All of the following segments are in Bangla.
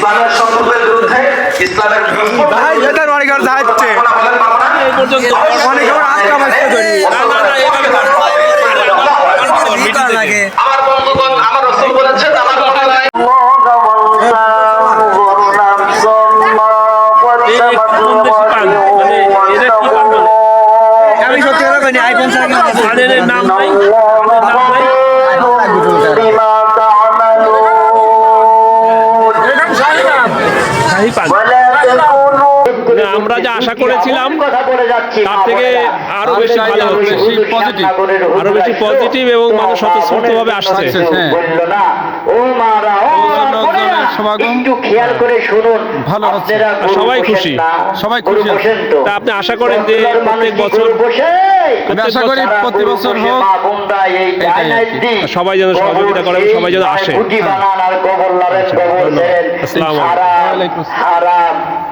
ইসলামের শত্রুদের বিরুদ্ধে ইসলামের ভাই এদের অনেক আর যাচ্ছে এই পর্যন্ত অনেক আমার আজকে আমার ধরি। আমার বন্ধুগণ আমার রসুল বলেছেন আমার? মানে? আমি সত্যি কথা কইনি আইফোন ছাড়া নাম নাই আশা করেছিলাম তার থেকে আরও বেশি ভালো হচ্ছে পজিটিভ আরও বেশি পজিটিভ এবং মানুষ স্বতঃস্ফূর্তভাবে আসছে। সমাগম। খেয়াল করে শুনুন। ভালো সবাই খুশি। সবাই খুশি তা। আপনি আশা করেন যে প্রত্যেক বছর আমি আশা করি প্রতি বছর হোক। সবাই যেন সহযোগিতা করে, সবাই যেন আসে। দেন। আসসালামু আলাইকুম।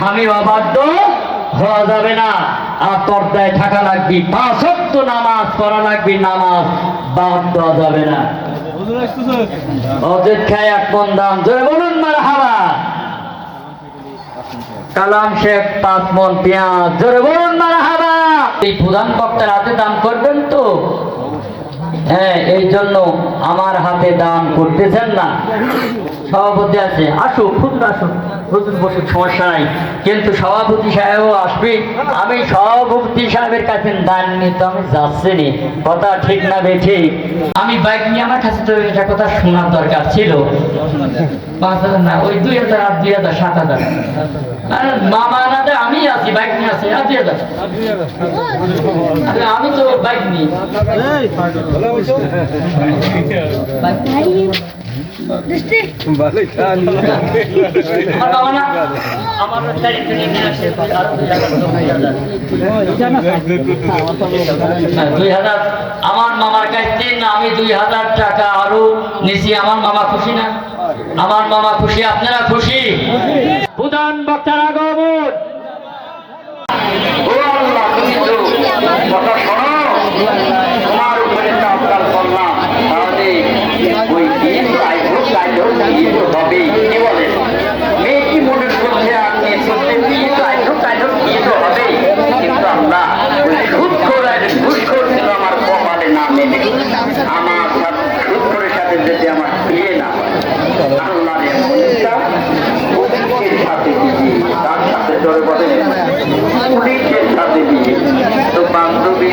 স্বামী অবাধ্য হওয়া যাবে না। আর পর্দায় থাকা লাগবে। পাঁচ নামাজ, পড়া লাগবে, নামাজ বাদ দেওয়া যাবে না। পাঁচ পেঁয়াজ। জোরে বলুন তো? হ্যাঁ এই জন্য আমার হাতে দান করতেছেন না। সভাপতি আছে। আসুক খুব আসুক। হুজুর বসুক সমস্যা নাই। কিন্তু সভাপতি সাহেবও আসবে। আমি সভাপতি সাহেবের কাছে দান নিতে আমি যাচ্ছি নি কথা ঠিক না বেঠি। আমি বাইক নিয়ে আমার কাছে তো এটা কথা শোনার দরকার ছিল। পাঁচ হাজার না ওই দুই হাজার আর দুই হাজার সাত হাজার। আরে মামা না দে, আমি আছি বাইক নিয়ে আছি আর দুই হাজার। আমি তো বাইক নিই। দুই হাজার আমার মামার কাছ না আমি দুই হাজার টাকা আরও নিছি। আমার মামা খুশি না? আমার মামা খুশি আপনারা খুশি। প্রধান বক্তার আগমন ও আল্লাহ তুমি তো কথা শোনো তোমার উপরে তাওয়াক্কাল করলাম তাহলে ওই দিন আইবো চাইলেও বিয়ে তো হবেই কি বলে মেয়ে কি মনে করছে আপনি করতে বিয়ে তো আইবো চাইলেও বিয়ে তো হবেই কিন্তু আমরা ওই সুদ করে ঘুষ করছিল আমার কপালে না মেনে আমার সাথে সুদ করে সাথে যদি আমার বিয়ে না হয় আল্লাহর এমন একটা পুলিশের সাথে বিয়ে তার সাথে জোরে বলে পুলিশের সাথে বিয়ে তো বান্ধবীর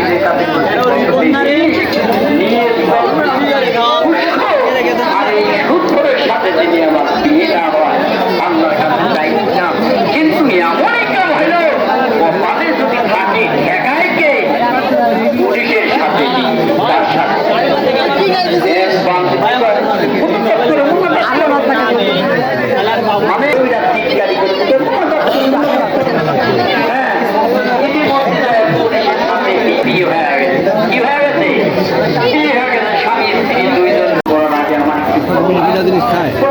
সাথে যদি আমার বিয়ে না হয় আল্লাহর কাছে কিন্তু এমনই কেউ হলো? কপালে যদি থাকে একাই পুলিশের সাথে তার সাথে হ্যাঁ